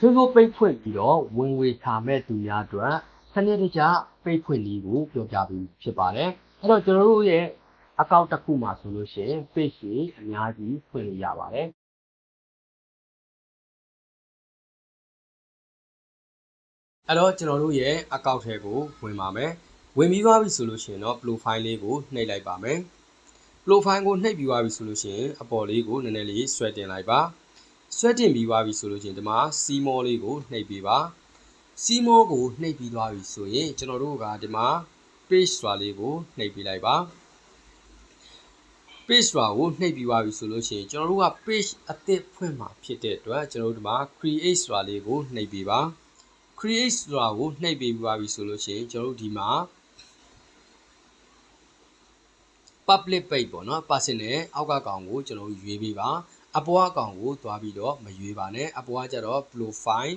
Facebook page ဖွင့်ပြီးတော့ဝင်ဝေချမဲ့သူများအတွက်စနစ်တကျ page ဖွင့်နည်းကိုပြောပြပေးဖြစ်ပါတယ်အဲ့တော့ကျွန်တော်တို့ရဲ့ account တစ်ခုမှာဆိုလို့ရှိရင် page တွေအများကြီးဖွင့်လို့ရပါတယ်အဲ့တော့ကျွန်တော်တို့ရဲ့ account ထဲကိုဝင်ပါမယ်ဝင်ပြီးသွားပြီဆိုလို့ရှိရင်တော့ profile လေးကိုနှိပ်လိုက်ပါမယ် profile ကိုနှိပ်ပြီးသွားပြီဆိုလို့ရှိရင်အပေါ်လေးကိုနည်းနည်းလေးဆွဲတင်လိုက်ပါ ဆွဲတင်ပြီးသွားပြီဆိုလို့ရှိရင်ဒီမှာစီမောလေးကိုနှိပ်ပြီးပါစီမောကိုနှိပ်ပြီးသွားပြီဆိုရင်ကျွန်တော်တို့ကဒီမှာ page စွာလေးကိုနှိပ်ပြီးလိုက်ပါ page စွာကိုနှိပ်ပြီးသွားပြီဆိုလို့ရှိရင်ကျွန်တော်တို့က page အသစ်ဖွင့်မှာဖြစ်တဲ့အတွက်ကျွန်တော်တို့ဒီမှာ create စွာလေးကိုနှိပ်ပြီးပါ create ဆိုတာကိုနှိပ်ပေးပြီးပါပြီဆိုလို့ရှိရင်ကျွန်တော်တို့ဒီမှာ public page ပေါ့နော် personal အောက်ကကောင်ကိုကျွန်တော်တို့ရွေးပေးပါ အပေါ်အကောင်ကိုသွားပြီးတော့မရွေးပါနဲ့အပေါ်ကကျတော့ profile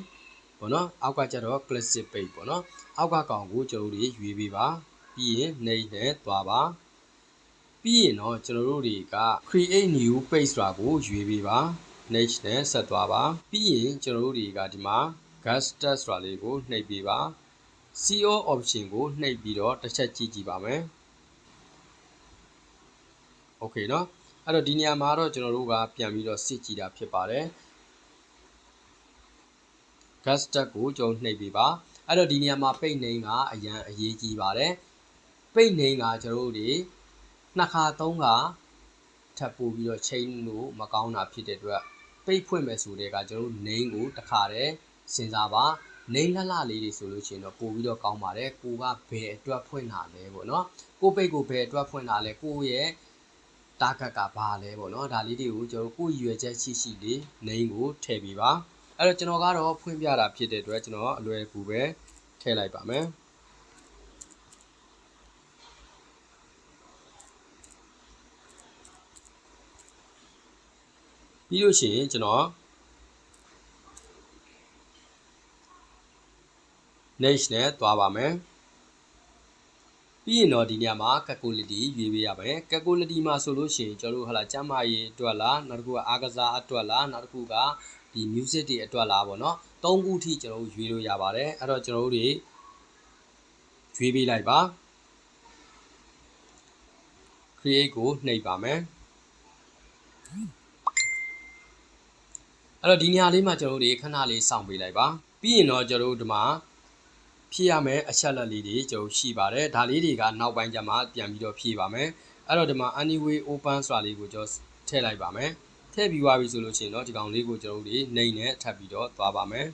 ပေါ့နော်အောက်ကကျတော့ classic page ပေါ့နော်အောက်ကကောင်ကိုကျွန်တော်တို့ရွေးပေးပါပြီးရင် name နဲ့သွားပါပြီးရင်တော့ကျွန်တော်တို့တွေက create new page ဆိုတာကိုရွေးပေးပါ next နဲ့ဆက်သွားပါပြီးရင်ကျွန်တော်တို့တွေကဒီမှာ gas test ဆိုတာလေးကိုနှိပ်ပေးပါ CO option ကိုနှိပ်ပြီးတော့တစ်ချက်ကြည့်ကြည့်ပါမယ် Okay เนาะ အဲ့တော့ဒီနေရာမှာတော့ကျွန်တော်တို့ကပြန်ပြီးတော့စစ်ကြည့်တာဖြစ်ပါတယ် gas tag ကိုကျွန်တော်နှိပ်ပေးပါအဲ့တော့ဒီနေရာမှာပိတ်နှိမ်ကအရန်အရေးကြီးပါတယ်ပိတ်နှိမ်ကကျွန်တော်တို့တွေနှစ်ခါသုံးခါထပ်ပို့ပြီးတော့ချိန်လို့မကောင်းတာဖြစ်တဲ့အတွက်ပိတ်ဖွင့်မယ်ဆိုတဲ့ကကျွန်တော်တို့နှိမ်ကိုတစ်ခါတည်းစဉ်းစားပါနေလှလှလေးတွေဆိုလို့ရှိရင်တော့ပို့ပြီးတော့ကောင်းပါတယ်ကိုကဘယ်အတွက်ဖွင့်တာလဲပေါ့နော်ကိုပိတ်ကိုဘယ်အတွက်ဖွင့်တာလဲကိုရဲ့ တာဂက်ကဘာလဲပေါ့နော်ဒါလေးတွေကိုကျွန်တော်ကိုရွယ်ချက်ရှိရှိလေးနေကိုထည့်ပေးပါအဲ့တော့ကျွန်တော်ကတော့ဖွင့်ပြတာဖြစ်တဲ့အတွက်ကျွန်တော်အလွယ်ကူပဲထည့်လိုက်ပါမယ်ပြီးလို့ရှိရင်ကျွန်တော် next နဲ့သွားပါမယ် ပြီးရင်တော့ဒီနေရာမှာ calculity ရွေးပေးရမယ် calculity မှာဆိုလို့ရှိရင်ကျွန်တော်တို့ဟလာကျမ်းမာရေးအတွက်လားနောက်တစ်ခုကအားကစားအတွက်လားနောက်တစ်ခုကဒီ music တွေအတွက်လားပေါ့နော်သုံးခုထိကျွန်တော်တို့ရွေးလို့ရပါတယ်အဲ့တော့ကျွန်တော်တို့တွေရွေးပေးလိုက်ပါ create ကိုနှိပ်ပါမယ်အဲ့တော့ဒီနေရာလေးမှာကျွန်တော်တို့တွေခဏလေးစောင့်ပေးလိုက်ပါပြီးရင်တော့ကျွန်တော်တို့ဒီမှာ ဖြည့်ရမယ်အချက်လက်လေးတွေကျွန်တော်ရှိပါတယ်ဒါလေးတွေကနောက်ပိုင်းကျမှပြန်ပြီးတော့ဖြည့်ပါမယ်အဲ့တော့ဒီမှာ anyway open ဆိုတာလေးကိုကျွန်တော်ထည့်လိုက်ပါမယ်ထည့်ပြီးသွားပြီဆိုလို့ရှိရင်တော့ဒီကောင်လေးကိုကျွန်တော်တို့တွေနှိမ့်နဲ့ထပ်ပြီးတော့သွားပါမယ်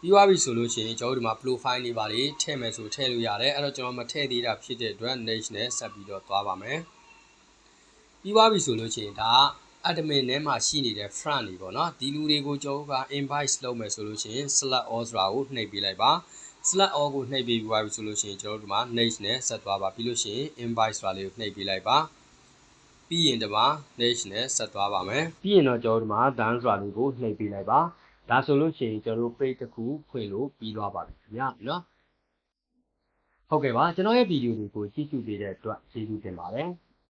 ပြီးသွားပြီဆိုလို့ရှိရင်ကျွန်တော်တို့ဒီမှာ profile လေးပါလေးထည့်မယ်ဆိုထည့်လို့ရတယ်အဲ့တော့ကျွန်တော်မထည့်သေးတာဖြစ်တဲ့အတွက် next နဲ့ဆက်ပြီးတော့သွားပါမယ်ပြီးသွားပြီဆိုလို့ရှိရင်ဒါ admin ထဲမှာရှိနေတဲ့ front တွေပေါ့နော်ဒီလူတွေကိုကျွန်တော်က invite လုပ်မယ်ဆိုလို့ရှိရင် select all ဆိုတာကိုနှိပ်ပေးလိုက်ပါ select all ကိုနှိပ်ပေးပြီးပါပြီဆိုလို့ရှိရင်ကျွန်တော်တို့ဒီမှာ next နဲ့ဆက်သွားပါပြီးလို့ရှိရင် invite ဆိုတာလေးကိုနှိပ်ပေးလိုက်ပါပြီးရင်ဒီမှာ next နဲ့ဆက်သွားပါမယ်ပြီးရင်တော့ကျွန်တော်တို့ဒီမှာ done ဆိုတာလေးကိုနှိပ်ပေးလိုက်ပါဒါဆိုလို့ရှိရင်ကျွန်တော်တို့ page တစ်ခုဖွင့်လို့ပြီးသွားပါပြီခင်ဗျာနော်ဟုတ်ကဲ့ပါကျွန်တော်ရဲ့ဗီဒီယိုတွေကိုကြည့်ရှုပေးတဲ့အတွက်ကျေးဇူးတင်ပါတယ်